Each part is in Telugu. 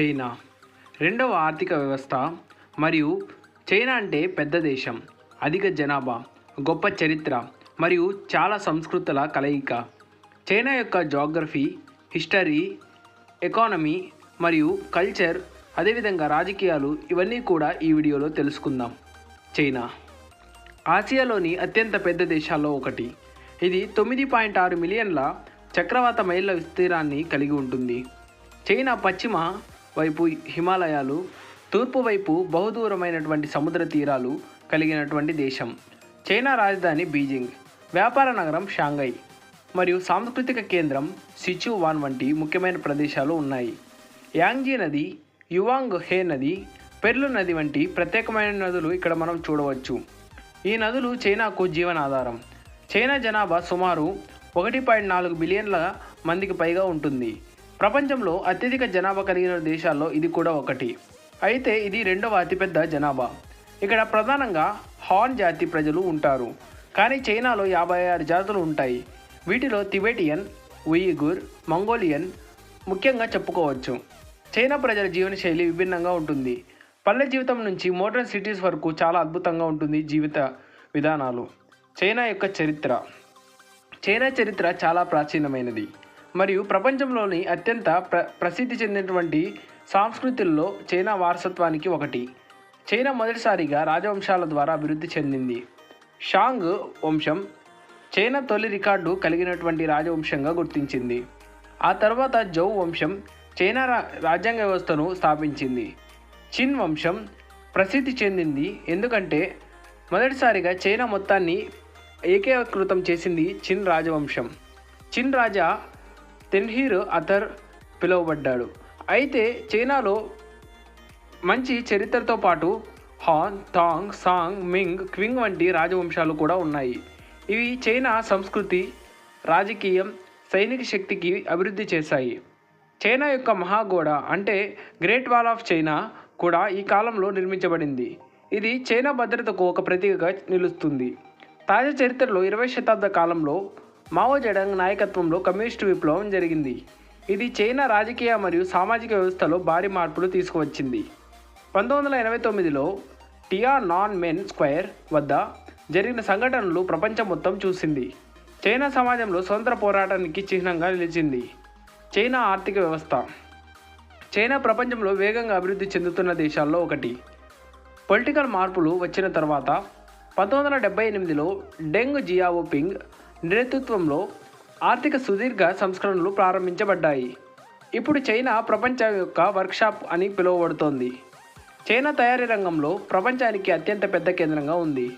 చైనా. రెండవ ఆర్థిక వ్యవస్థ మరియు చైనా అంటే పెద్ద దేశం అధిక జనాభా గొప్ప చరిత్ర మరియు చాలా సంస్కృతుల కలయిక. చైనా యొక్క జాగ్రఫీ హిస్టరీ ఎకానమీ మరియు కల్చర్ అదేవిధంగా రాజకీయాలు ఇవన్నీ కూడా ఈ వీడియోలో తెలుసుకుందాం. చైనా. ఆసియాలోని అత్యంత పెద్ద దేశాల్లో ఒకటి. ఇది తొమ్మిది పాయింట్ ఆరు మిలియన్ల చక్రవాత మైళ్ళ విస్తీర్ణాన్ని కలిగి ఉంటుంది. చైనా పశ్చిమ వైపు హిమాలయాలు తూర్పు వైపు బహుదూరమైనటువంటి సముద్ర తీరాలు కలిగినటువంటి దేశం. చైనా రాజధాని బీజింగ్ వ్యాపార నగరం షాంఘై మరియు సాంస్కృతిక కేంద్రం సిచువాన్ వంటి ముఖ్యమైన ప్రదేశాలు ఉన్నాయి. యాంగ్జీ నది యువాంగ్ హే నది పెర్లు నది వంటి ప్రత్యేకమైన నదులు ఇక్కడ మనం చూడవచ్చు. ఈ నదులు చైనాకు జీవనాధారం. చైనా జనాభా సుమారు ఒకటి పాయింట్ నాలుగు బిలియన్ల మందికి పైగా ఉంటుంది. ప్రపంచంలో అత్యధిక జనాభా కలిగిన దేశాల్లో ఇది కూడా ఒకటి. అయితే ఇది రెండవ అతిపెద్ద జనాభా. ఇక్కడ ప్రధానంగా హాన్ జాతి ప్రజలు ఉంటారు. కానీ చైనాలో యాభై ఆరు జాతులు ఉంటాయి. వీటిలో తిబెటియన్ ఉయిగుర్ మంగోలియన్ ముఖ్యంగా చెప్పుకోవచ్చు. చైనా ప్రజల జీవనశైలి విభిన్నంగా ఉంటుంది. పల్లె జీవితం నుంచి మోడర్న్ సిటీస్ వరకు చాలా అద్భుతంగా ఉంటుంది జీవిత విధానాలు. చైనా యొక్క చరిత్ర. చైనా చరిత్ర చాలా ప్రాచీనమైనది. మరియు ప్రపంచంలోని అత్యంత ప్ర ప్రసిద్ధి చెందినటువంటి సంస్కృతుల్లో చైనా వారసత్వానికి ఒకటి. చైనా మొదటిసారిగా రాజవంశాల ద్వారా అభివృద్ధి చెందింది. షాంగ్ వంశం చైనా తొలి రికార్డు కలిగినటువంటి రాజవంశంగా గుర్తించింది. ఆ తర్వాత జౌ వంశం చైనా రాజ్యాంగ వ్యవస్థను స్థాపించింది. చిన్ వంశం ప్రసిద్ధి చెందింది ఎందుకంటే మొదటిసారిగా చైనా మొత్తాన్ని ఏకీకృతం చేసింది చిన్ రాజవంశం. చిన్ రాజా తెన్హీర్ అథర్ పిలువబడ్డాడు. అయితే చైనాలో మంచి చరిత్రతో పాటు Han Tang Song Ming Qing వంటి రాజవంశాలు కూడా ఉన్నాయి. ఇవి చైనా సంస్కృతి రాజకీయం సైనిక శక్తికి అభివృద్ధి చేశాయి. చైనా యొక్క మహాగోడ అంటే గ్రేట్ వాల్ ఆఫ్ చైనా కూడా ఈ కాలంలో నిర్మించబడింది. ఇది చైనా భద్రతకు ఒక ప్రతీకగా నిలుస్తుంది. తాజా చరిత్రలో ఇరవై శతాబ్ద కాలంలో మావో జడంగ్ నాయకత్వంలో కమ్యూనిస్టు విప్లవం జరిగింది. ఇది చైనా రాజకీయ మరియు సామాజిక వ్యవస్థలో భారీ మార్పులు తీసుకువచ్చింది. పంతొమ్మిది వందల ఎనభై తొమ్మిదిలో టియా నాన్ మెన్ స్క్వేర్ వద్ద జరిగిన సంఘటనలు ప్రపంచం మొత్తం చూసింది. చైనా సమాజంలో స్వతంత్ర పోరాటానికి చిహ్నంగా నిలిచింది. చైనా ఆర్థిక వ్యవస్థ. చైనా ప్రపంచంలో వేగంగా అభివృద్ధి చెందుతున్న దేశాల్లో ఒకటి. పొలిటికల్ మార్పులు వచ్చిన తర్వాత పంతొమ్మిది వందల డెబ్బై ఎనిమిదిలో డెంగ్ జియావోపింగ్ నేతృత్వంలో ఆర్థిక సుదీర్ఘ సంస్కరణలు ప్రారంభించబడ్డాయి. ఇప్పుడు చైనా ప్రపంచం యొక్క వర్క్షాప్ అని పిలువబడుతోంది. చైనా తయారీ రంగంలో ప్రపంచానికి అత్యంత పెద్ద కేంద్రంగా ఉంది.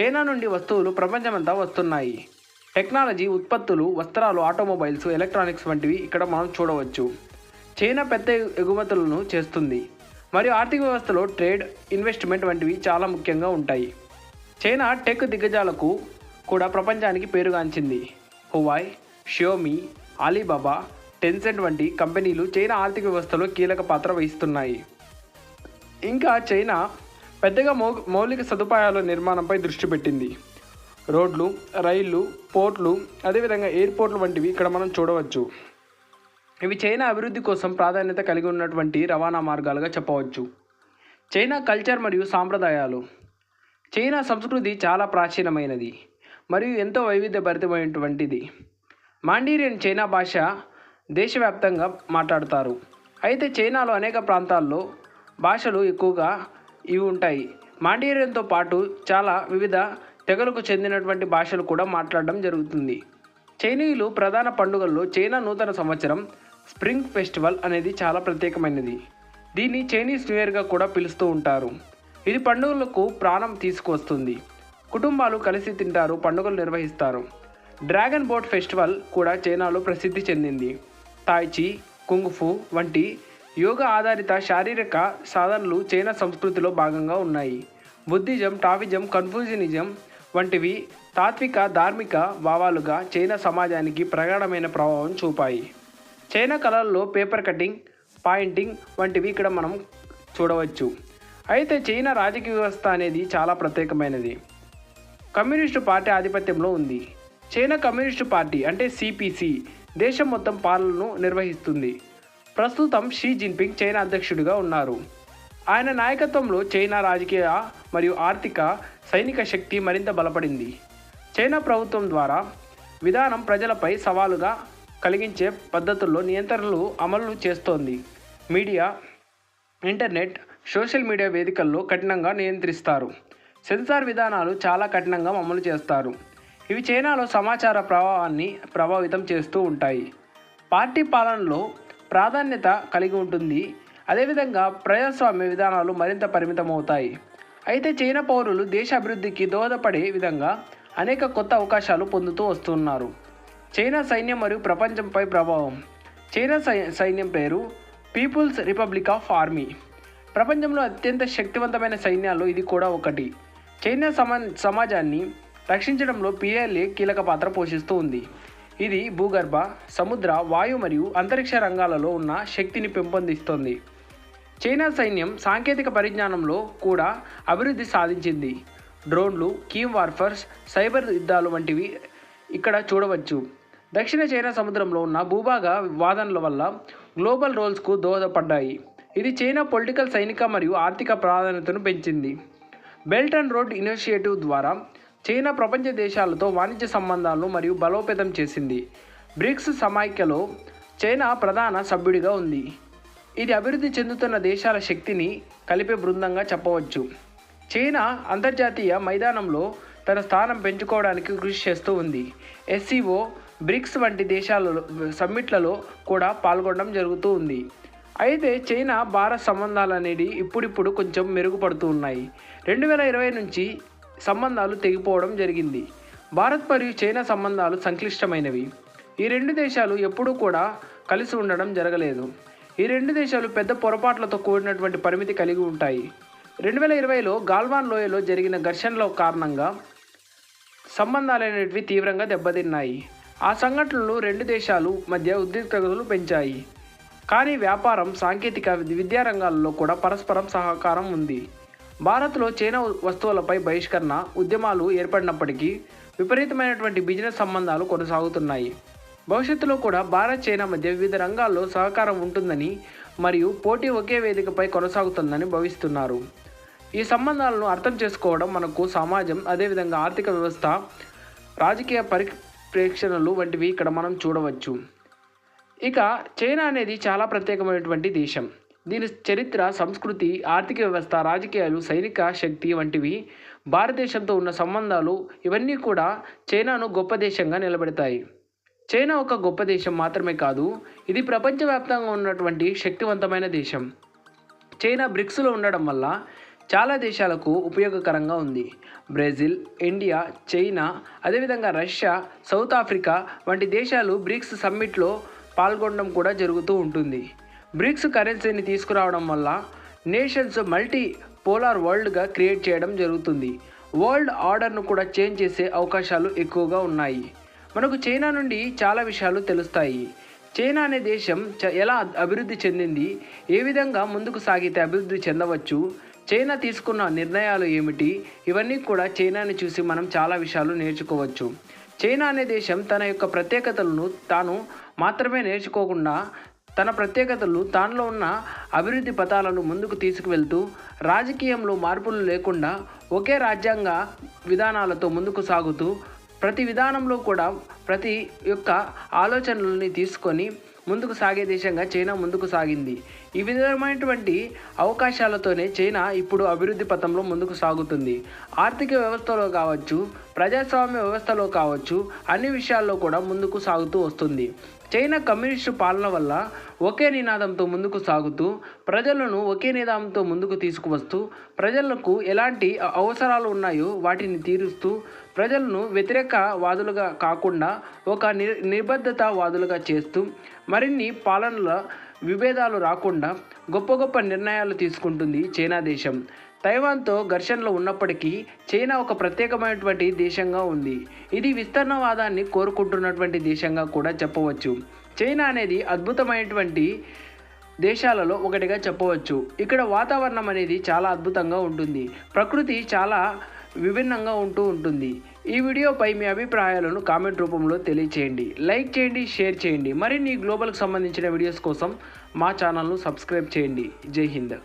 చైనా నుండి వస్తువులు ప్రపంచమంతా వస్తున్నాయి. టెక్నాలజీ ఉత్పత్తులు వస్త్రాలు ఆటోమొబైల్స్ ఎలక్ట్రానిక్స్ వంటివి ఇక్కడ మనం చూడవచ్చు. చైనా పెద్ద ఎగుమతులను చేస్తుంది. మరియు ఆర్థిక వ్యవస్థలో ట్రేడ్ ఇన్వెస్ట్మెంట్ వంటివి చాలా ముఖ్యంగా ఉంటాయి. చైనా టెక్ దిగ్గజాలకు కూడా ప్రపంచానికి పేరుగాంచింది. హువాయ్ షియోమి అలీబాబా టెన్సెంట్ వంటి కంపెనీలు చైనా ఆర్థిక వ్యవస్థలో కీలక పాత్ర వహిస్తున్నాయి. ఇంకా చైనా పెద్దగా మౌ మౌలిక సదుపాయాల నిర్మాణంపై దృష్టి పెట్టింది. రోడ్లు రైళ్ళు పోర్ట్లు అదేవిధంగా ఎయిర్పోర్ట్లు వంటివి ఇక్కడ మనం చూడవచ్చు. ఇవి చైనా అభివృద్ధి కోసం ప్రాధాన్యత కలిగి ఉన్నటువంటి రవాణా మార్గాలుగా చెప్పవచ్చు. చైనా కల్చర్ మరియు సాంప్రదాయాలు. చైనా సంస్కృతి చాలా ప్రాచీనమైనది. మరియు ఎంతో వైవిధ్యభరితమైనటువంటిది. మాండీరియన్ చైనా భాష దేశవ్యాప్తంగా మాట్లాడతారు. అయితే చైనాలో అనేక ప్రాంతాల్లో భాషలు ఎక్కువగా ఇవి ఉంటాయి. మాండీరియన్తో పాటు చాలా వివిధ తెగలకు చెందినటువంటి భాషలు కూడా మాట్లాడడం జరుగుతుంది. చైనీయులు ప్రధాన పండుగల్లో చైనా నూతన సంవత్సరం స్ప్రింగ్ ఫెస్టివల్ అనేది చాలా ప్రత్యేకమైనది. దీన్ని చైనీస్ న్యూ ఇయర్గా కూడా పిలుస్తూ ఉంటారు. ఇది పండుగలకు ప్రాణం తీసుకువస్తుంది. కుటుంబాలు కలిసి తింటారు పండుగలు నిర్వహిస్తారు. డ్రాగన్ బోట్ ఫెస్టివల్ కూడా చైనాలో ప్రసిద్ధి చెందింది. తాయ్చి కుంగ్ఫు వంటి యోగా ఆధారిత శారీరక సాధనలు చైనా సంస్కృతిలో భాగంగా ఉన్నాయి. బుద్ధిజం టావిజం కన్ఫ్యూజనిజం వంటివి తాత్విక ధార్మిక భావాలుగా చైనా సమాజానికి ప్రగాఢమైన ప్రభావం చూపాయి. చైనా కళల్లో పేపర్ కటింగ్ పాయింటింగ్ వంటివి ఇక్కడ మనం చూడవచ్చు. అయితే చైనా రాజకీయ వ్యవస్థ అనేది చాలా ప్రత్యేకమైనది. కమ్యూనిస్టు పార్టీ ఆధిపత్యంలో ఉంది. చైనా కమ్యూనిస్టు పార్టీ అంటే సిపిసి దేశం మొత్తం పాలనను నిర్వహిస్తుంది. ప్రస్తుతం షీ జిన్పింగ్ చైనా అధ్యక్షుడిగా ఉన్నారు. ఆయన నాయకత్వంలో చైనా రాజకీయ మరియు ఆర్థిక సైనిక శక్తి మరింత బలపడింది. చైనా ప్రభుత్వం ద్వారా విధానం ప్రజలపై సవాలుగా కలిగించే పద్ధతుల్లో నియంత్రణలు అమలు చేస్తోంది. మీడియా ఇంటర్నెట్ సోషల్ మీడియా వేదికల్లో కఠినంగా నియంత్రిస్తారు. సెన్సార్ విధానాలు చాలా కఠినంగా అమలు చేస్తారు. ఇవి చైనాలో సమాచార ప్రవాహాన్ని ప్రభావితం చేస్తూ ఉంటాయి. పార్టీ పాలనలో ప్రాధాన్యత కలిగి ఉంటుంది. అదేవిధంగా ప్రజాస్వామ్య విధానాలు మరింత పరిమితమవుతాయి. అయితే చైనా పౌరులు దేశ అభివృద్ధికి దోహదపడే విధంగా అనేక కొత్త అవకాశాలు పొందుతూ వస్తున్నారు. చైనా సైన్యం మరియు ప్రపంచంపై ప్రభావం. చైనా సై సైన్యం పేరు పీపుల్స్ రిపబ్లిక్ ఆఫ్ ఆర్మీ. ప్రపంచంలో అత్యంత శక్తివంతమైన సైన్యాల్లో ఇది కూడా ఒకటి. చైనా సమా సమాజాన్ని రక్షించడంలో పిఎల్ఏ కీలక పాత్ర పోషిస్తూ ఉంది. ఇది భూగర్భ సముద్ర వాయు మరియు అంతరిక్ష రంగాలలో ఉన్న శక్తిని పెంపొందిస్తోంది. చైనా సైన్యం సాంకేతిక పరిజ్ఞానంలో కూడా అభివృద్ధి సాధించింది. డ్రోన్లు కీమ్ వార్ఫర్స్ సైబర్ యుద్ధాలు వంటివి ఇక్కడ చూడవచ్చు. దక్షిణ చైనా సముద్రంలో ఉన్న భూభాగ వాదనల వల్ల గ్లోబల్ రోల్స్కు దోహదపడ్డాయి. ఇది చైనా పొలిటికల్ సైనిక మరియు ఆర్థిక ప్రాధాన్యతను పెంచింది. బెల్ట్ అండ్ రోడ్ ఇనిషియేటివ్ ద్వారా చైనా ప్రపంచ దేశాలతో వాణిజ్య సంబంధాలను మరియు బలోపేతం చేసింది. బ్రిక్స్ సమాఖ్యలో చైనా ప్రధాన సభ్యుడిగా ఉంది. ఇది అభివృద్ధి చెందుతున్న దేశాల శక్తిని కలిపే బృందంగా చెప్పవచ్చు. చైనా అంతర్జాతీయ మైదానంలో తన స్థానం పెంచుకోవడానికి కృషి చేస్తూ ఉంది. ఎస్సీఓ బ్రిక్స్ వంటి దేశాలలో సమ్మిట్లలో కూడా పాల్గొనడం జరుగుతూ ఉంది. అయితే చైనా భారత్ సంబంధాలు అనేవి ఇప్పుడిప్పుడు కొంచెం మెరుగుపడుతూ ఉన్నాయి. రెండు వేల ఇరవై నుంచి సంబంధాలు తెగిపోవడం జరిగింది. భారత్ మరియు చైనా సంబంధాలు సంక్లిష్టమైనవి. ఈ రెండు దేశాలు ఎప్పుడూ కూడా కలిసి ఉండడం జరగలేదు. ఈ రెండు దేశాలు పెద్ద పొరపాట్లతో కూడినటువంటి పరిమితి కలిగి ఉంటాయి. రెండు వేల ఇరవైలో గాల్వాన్ లోయలో జరిగిన ఘర్షణల కారణంగా సంబంధాలు అనేటివి తీవ్రంగా దెబ్బతిన్నాయి. ఆ సంఘటనలు రెండు దేశాలు మధ్య ఉద్రిక్తతలు పెంచాయి. కానీ వ్యాపారం సాంకేతిక విద్యా రంగాల్లో కూడా పరస్పరం సహకారం ఉంది. భారత్లో చైనా వస్తువులపై బహిష్కరణ ఉద్యమాలు ఏర్పడినప్పటికీ విపరీతమైనటువంటి బిజినెస్ సంబంధాలు కొనసాగుతున్నాయి. భవిష్యత్తులో కూడా భారత్ చైనా మధ్య వివిధ రంగాల్లో సహకారం ఉంటుందని మరియు పోటీ ఒకే వేదికపై కొనసాగుతుందని భావిస్తున్నారు. ఈ సంబంధాలను అర్థం చేసుకోవడం మనకు సమాజం అదేవిధంగా ఆర్థిక వ్యవస్థ రాజకీయ పరిప్రేక్షణలు వంటివి ఇక్కడ మనం చూడవచ్చు. ఇక చైనా అనేది చాలా ప్రత్యేకమైనటువంటి దేశం. దీని చరిత్ర సంస్కృతి ఆర్థిక వ్యవస్థ రాజకీయాలు సైనిక శక్తి వంటివి భారతదేశంతో ఉన్న సంబంధాలు ఇవన్నీ కూడా చైనాను గొప్ప దేశంగా నిలబెడతాయి. చైనా ఒక గొప్ప దేశం మాత్రమే కాదు ఇది ప్రపంచవ్యాప్తంగా ఉన్నటువంటి శక్తివంతమైన దేశం. చైనా బ్రిక్స్లో ఉండడం వల్ల చాలా దేశాలకు ఉపయోగకరంగా ఉంది. బ్రెజిల్ ఇండియా చైనా అదేవిధంగా రష్యా సౌత్ ఆఫ్రికా వంటి దేశాలు బ్రిక్స్ సమ్మిట్లో పాల్గొనడం కూడా జరుగుతూ ఉంటుంది. బ్రిక్స్ కరెన్సీని తీసుకురావడం వల్ల నేషన్స్ మల్టీ పోలార్ వరల్డ్గా క్రియేట్ చేయడం జరుగుతుంది. వరల్డ్ ఆర్డర్ను కూడా చేంజ్ చేసే అవకాశాలు ఎక్కువగా ఉన్నాయి. మనకు చైనా నుండి చాలా విషయాలు తెలుస్తాయి. చైనా అనే దేశం చ- ఎలా అభివృద్ధి చెందింది? ఏ విధంగా ముందుకు సాగితే అభివృద్ధి చెందవచ్చు? చైనా తీసుకున్న నిర్ణయాలు ఏమిటి? ఇవన్నీ కూడా చైనాని చూసి మనం చాలా విషయాలు నేర్చుకోవచ్చు. చైనా అనే దేశం తన యొక్క ప్రత్యేకతలను తాను మాత్రమే నేర్చుకోకుండా తన ప్రత్యేకతలు తానులో ఉన్న అభివృద్ధి పథాలను ముందుకు తీసుకువెళ్తూ రాజకీయంలో మార్పులు లేకుండా ఒకే రాజ్యాంగ విధానాలతో ముందుకు సాగుతూ ప్రతి విధానంలో కూడా ప్రతి యొక్క ఆలోచనలని తీసుకొని ముందుకు సాగే దేశంగా చైనా ముందుకు సాగింది. ఈ విధమైనటువంటి అవకాశాలతోనే చైనా ఇప్పుడు అభివృద్ధి పథంలో ముందుకు సాగుతుంది. ఆర్థిక వ్యవస్థలో కావచ్చు ప్రజాస్వామ్య వ్యవస్థలో కావచ్చు అన్ని విషయాల్లో కూడా ముందుకు సాగుతూ వస్తుంది. చైనా కమ్యూనిస్టు పాలన వల్ల ఒకే నినాదంతో ముందుకు సాగుతూ ప్రజలను ఒకే నినాదంతో ముందుకు తీసుకువస్తూ ప్రజలకు ఎలాంటి అవసరాలు ఉన్నాయో వాటిని తీరుస్తూ ప్రజలను వ్యతిరేక వాదులుగా కాకుండా ఒక ని నిబద్ధత వాదులుగా చేస్తూ మరిన్ని పాలనల విభేదాలు రాకుండా గొప్ప గొప్ప నిర్ణయాలు తీసుకుంటుంది చైనా దేశం. తైవాన్తో ఘర్షణలు ఉన్నప్పటికీ చైనా ఒక ప్రత్యేకమైనటువంటి దేశంగా ఉంది. ఇది విస్తరణవాదాన్ని కోరుకుంటున్నటువంటి దేశంగా కూడా చెప్పవచ్చు. చైనా అనేది అద్భుతమైనటువంటి దేశాలలో ఒకటిగా చెప్పవచ్చు. ఇక్కడ వాతావరణం అనేది చాలా అద్భుతంగా ఉంటుంది. ప్రకృతి చాలా విభిన్నంగా ఉంటూ ఉంటుంది. ఈ వీడియోపై మీ అభిప్రాయాలను కామెంట్ రూపంలో తెలియచేయండి. లైక్ చేయండి షేర్ చేయండి. మరిన్ని గ్లోబల్కి సంబంధించిన వీడియోస్ కోసం మా ఛానల్ను సబ్స్క్రైబ్ చేయండి. జై హింద్.